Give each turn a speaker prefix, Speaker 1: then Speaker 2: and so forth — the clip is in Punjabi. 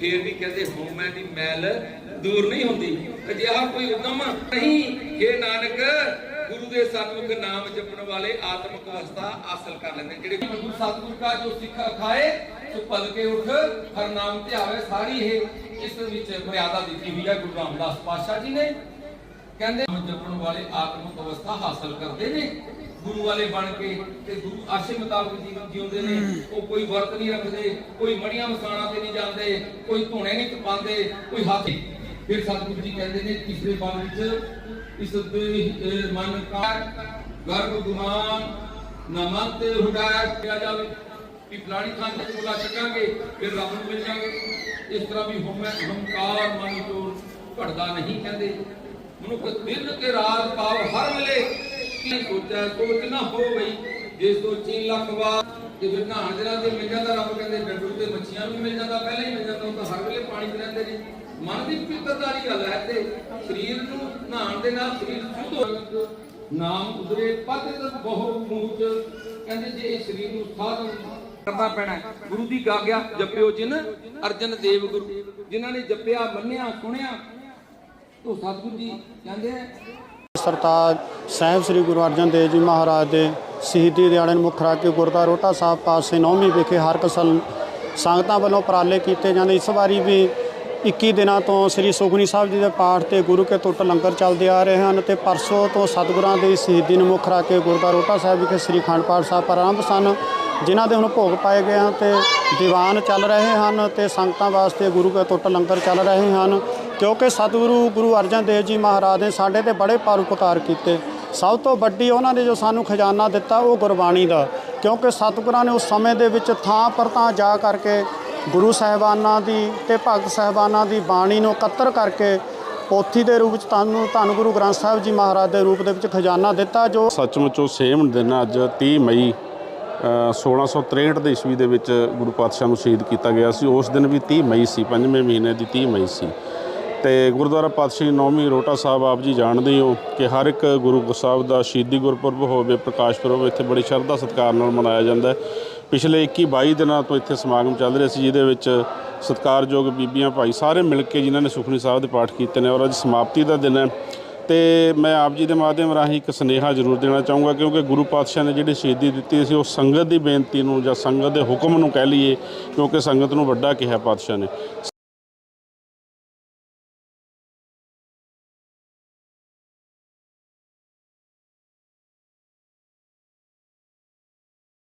Speaker 1: ਗੁਨਾਹਾਂ ਦੀ ਮੈਲ ਦੂਰ ਨਹੀਂ ਹੁੰਦੀ। ਅਜਿਹਾ ਕੋਈ ਉਦਮ ਨਹੀਂ। ਇਹ ਨਾਨਕ, ਗੁਰੂ ਦੇ ਸਨਮੁਖ ਨਾਮ ਜਪਣ ਵਾਲੇ ਆਤਮਿਕ ਅਵਸਥਾ ਹਾਸਲ ਕਰ ਲੈਂਦੇ ਜਿਹੜੇ ਗੁਰੂ ਸਤਿਗੁਰ ਕਾ ਜੋ ਸਿੱਖ ਅਖਾਏ ਸੋ ਪਦ ਕੇ ਉਠ, ਹਰ ਨਾਮ ਤੇ ਸਾਰੀ ਇਹ। ਇਸ ਵਿੱਚ ਮਰਿਆਦਾ ਦਿੱਤੀ ਹੋਈ ਹੈ ਗੁਰੂ ਰਾਮਦਾਸ ਪਾਤਸ਼ਾਹ ਜੀ ਨੇ। ਕਹਿੰਦੇ ਜਪਣ ਵਾਲੇ ਆਤਮਿਕ ਅਵਸਥਾ ਹਾਸਲ ਕਰਦੇ ਨੇ। ਗੁਰੂ ਵਾਲੇ ਬਣ ਕੇ ਤੇ ਗੁਰੂ ਆਸ਼ੇ ਮੁਤਾਬਕ ਜੀਵਨ ਜਿਉਂਦੇ ਨੇ, ਉਹ ਕੋਈ ਵਰਤ ਨਹੀਂ ਰੱਖਦੇ, ਕੋਈ ਮੜੀਆਂ ਮਸਾਣਾ ਤੇ ਨਹੀਂ ਜਾਂਦੇ, ਕੋਈ ਧੂਣੇ ਨਹੀਂ ਤਪਾਉਂਦੇ ਕੋਈ ਹੱਥ ਫਿਰ ਸਤਿਗੁਰੂ ਜੀ ਕਹਿੰਦੇ ਨੇ ਤੀਸਰੇ ਬਾਣ ਵਿੱਚ ਇਸ ਦੇ ਮਨ ਕਾ ਗਰਭ ਗੁਮਾਨ ਨਮਨ ਤੇ ਹੁਡਾਇਆ ਕਿਹਾ ਜਾਵੇ। ਕਿ ਫਲਾਣੀ ਥਾਂ ਤੇ ਚੋਲਾ ਛਕਾਂਗੇ, ਫਿਰ ਰੱਬ ਨੂੰ ਮਿਲ ਜਾਵਾਂਗੇ। ਇਸ ਤਰ੍ਹਾਂ ਵੀ ਹਉਮੈ ਹੰਕਾਰ ਮਨ ਚੋਰ ਘੜਦਾ ਨਹੀਂ ਕਹਿੰਦੇ। ਮਨੁੱਖ ਦਿਨ ਕੇ ਰਾਤ ਪਾਵ ਹਰ ਵੇਲੇ ਕੀ ਸੋਚੈ ਸੋਚ ਨਾ ਹੋ ਗਈ ਜੇ ਸੋਚੀ ਲੱਖ ਵਾਰ ਕਿ ਫਿਰ ਨਹਾਣ ਦੇ ਨਾਲ ਤੇ ਮਿਲ ਜਾਂਦਾ, ਰੱਬ ਕਹਿੰਦੇ ਡੱਡੂ ਤੇ ਮੱਛੀਆਂ ਵੀ ਮਿਲ ਜਾਂਦਾ, ਪਹਿਲਾਂ ਹੀ ਮਿਲ ਜਾਂਦਾ, ਉਹ ਤਾਂ ਹਰ ਵੇਲੇ ਪਾਣੀ 'ਚ ਰਹਿੰਦੇ ਨੇ। ਮਨ ਦੀ ਫਿਕਰਦਾਰੀ ਗੱਲ ਹੈ ਤੇ ਸਰੀਰ ਨੂੰ ਨਹਾਣ ਦੇ ਨਾਲ ਸਰੀਰ ਸ਼ੁੱਧ ਹੋ ਨਾਮ ਉਦਰੇ ਪਤਿਤ ਬਹੁ ਮੂਚ ਕਹਿੰਦੇ ਜੇ ਇਹ ਸਰੀਰ ਨੂੰ ਸਾਧਨ ਕਰਨਾ ਪੈਣਾ ਗੁਰੂ ਦੀ ਗਾਗਿਆ ਜਪਿਓ ਜਿਨ ਅਰਜਨ ਦੇਵ ਗੁਰੂ। ਜਿਨ੍ਹਾਂ ਨੇ ਜਪਿਆ, ਮੰਨਿਆ, ਸੁਣਿਆ, ਉਹ ਸਤਿਗੁਰੂ ਜੀ ਕਹਿੰਦੇ
Speaker 2: ਸਰਤਾਜ ਸਾਹਿਬ ਸ੍ਰੀ ਗੁਰੂ ਅਰਜਨ ਦੇਵ ਜੀ ਮਹਾਰਾਜ ਦੇ ਸ਼ਹੀਦੀ ਦਿਹਾੜੇ ਨੂੰ ਮੁੱਖ ਰੱਖ ਕੇ ਗੁਰਦੁਆਰਾ ਰੋਟਾ ਸਾਹਿਬ ਪਾਸੇ ਨੌਵੀਂ ਵਿਖੇ ਹਰ ਕਸਲ ਸੰਗਤਾਂ ਵੱਲੋਂ ਉਪਰਾਲੇ ਕੀਤੇ ਜਾਂਦੇ। ਇਸ ਵਾਰੀ ਵੀ 21 ਦਿਨਾਂ ਤੋਂ ਸ੍ਰੀ ਸੁਖਨੀ ਸਾਹਿਬ ਜੀ ਦੇ ਪਾਠ ਤੇ ਗੁਰੂ ਕੇ ਟੁੱਟ ਲੰਗਰ ਚੱਲਦੇ ਆ ਰਹੇ ਹਨ ਤੇ ਪਰਸੋਂ ਤੋਂ ਸਤਿਗੁਰਾਂ ਦੀ ਸ਼ਹੀਦੀ ਨੂੰ ਮੁੱਖ ਰੱਖ ਕੇ ਗੁਰਦੁਆਰਾ ਰੋਟਾ ਸਾਹਿਬ ਵਿਖੇ ਸ੍ਰੀ ਅਖੰਡ ਪਾਠ ਸਾਹਿਬ ਪ੍ਰਾਰੰਭ ਸਨ, ਜਿਨ੍ਹਾਂ ਦੇ ਹੁਣ ਭੋਗ ਪਾਏ ਗਏ ਹਨ ਤੇ ਦੀਵਾਨ ਚੱਲ ਰਹੇ ਹਨ ਤੇ ਸੰਗਤਾਂ ਵਾਸਤੇ ਗੁਰੂ ਕੇ ਟੁੱਟ ਲੰਗਰ ਚੱਲ ਰਹੇ ਹਨ, ਕਿਉਂਕਿ ਸਤਿਗੁਰੂ ਗੁਰੂ ਅਰਜਨ ਦੇਵ ਜੀ ਮਹਾਰਾਜ ਨੇ ਸਾਡੇ ਤੇ ਬੜੇ ਪਰਉਪਕਾਰ ਕੀਤੇ। ਸਭ ਤੋਂ ਵੱਡੀ ਉਹਨਾਂ ਨੇ ਜੋ ਸਾਨੂੰ ਖਜ਼ਾਨਾ ਦਿੱਤਾ ਉਹ ਗੁਰਬਾਣੀ ਦਾ, ਕਿਉਂਕਿ ਸਤਿਗੁਰਾਂ ਨੇ ਉਸ ਸਮੇਂ ਦੇ ਵਿੱਚ ਥਾਂ ਪਰ ਥਾਂ ਜਾ ਕਰਕੇ ਗੁਰੂ ਸਾਹਿਬਾਨਾਂ ਦੀ ਤੇ ਭਗਤ ਸਾਹਿਬਾਨਾਂ ਦੀ ਬਾਣੀ ਨੂੰ ਇਕੱਤਰ ਕਰਕੇ ਪੋਥੀ ਦੇ ਰੂਪ ਵਿੱਚ ਤੁਹਾਨੂੰ ਧੰਨ ਗੁਰੂ ਗ੍ਰੰਥ ਸਾਹਿਬ ਜੀ ਮਹਾਰਾਜ ਦੇ ਰੂਪ ਦੇ ਵਿੱਚ ਖਜ਼ਾਨਾ ਦਿੱਤਾ ਜੋ
Speaker 3: ਸੱਚਮੁੱਚੋ ਸੇਮ ਦਿਨ ਅੱਜ 30 ਮਈ ਅ, 1663 ਦੇ ਈਸਵੀ ਦੇ ਵਿੱਚ ਗੁਰੂ ਪਾਤਸ਼ਾਹ ਨੂੰ ਸ਼ਹੀਦ ਕੀਤਾ ਗਿਆ ਸੀ। ਉਸ ਦਿਨ ਵੀ 30 ਮਈ ਸੀ ਪੰਜਵੇਂ ਮਹੀਨੇ ਦੀ 30 ਮਈ ਸੀ। ਤੇ ਗੁਰਦੁਆਰਾ ਪਾਤਸ਼ਾਹੀ ਨੌਵੀਂ ਰੋਟਾ ਸਾਹਿਬ ਆਪ ਜੀ ਜਾਣਦੇ ਹੋ ਕਿ ਹਰ ਇੱਕ ਗੁਰੂ ਸਾਹਿਬ ਦਾ ਸ਼ਹੀਦੀ ਗੁਰਪੁਰਬ ਹੋਵੇ ਪ੍ਰਕਾਸ਼ ਪੁਰਬ ਇੱਥੇ ਬੜੀ ਸ਼ਰਧਾ ਸਤਿਕਾਰ ਨਾਲ ਮਨਾਇਆ ਜਾਂਦਾ ਹੈ। ਪਿਛਲੇ 21 22 ਦਿਨਾਂ ਤੋਂ ਇੱਥੇ ਸਮਾਗਮ ਚੱਲ ਰਿਹਾ ਸੀ, ਜਿਹਦੇ ਵਿੱਚ ਸਤਿਕਾਰਯੋਗ ਬੀਬੀਆਂ ਭਾਈ ਸਾਰੇ ਮਿਲ ਕੇ ਜਿਨ੍ਹਾਂ ਨੇ ਸੁਖਨੀ ਸਾਹਿਬ ਦੇ ਪਾਠ ਕੀਤੇ ਨੇ ਔਰ ਅੱਜ ਸਮਾਪਤੀ ਦਾ ਦਿਨ ਹੈ। ਤੇ ਮੈਂ ਆਪ ਜੀ ਦੇ ਮਾਧਿਅਮ ਰਾਹੀਂ ਇੱਕ ਸੁਨੇਹਾ ਜ਼ਰੂਰ ਦੇਣਾ ਚਾਹੂੰਗਾ ਕਿਉਂਕਿ ਗੁਰੂ ਪਾਤਸ਼ਾਹ ਨੇ ਜਿਹੜੀ ਸ਼ਹੀਦੀ ਦਿੱਤੀ ਸੀ, ਉਹ ਸੰਗਤ ਦੀ ਬੇਨਤੀ ਨੂੰ ਜਾਂ ਸੰਗਤ ਦੇ ਹੁਕਮ ਨੂੰ ਕਹਿ ਲਈਏ ਕਿਉਂਕਿ ਸੰਗਤ ਨੂੰ ਵੱਡਾ ਕਿਹਾ ਪਾਤਸ਼ਾਹ ਨੇ।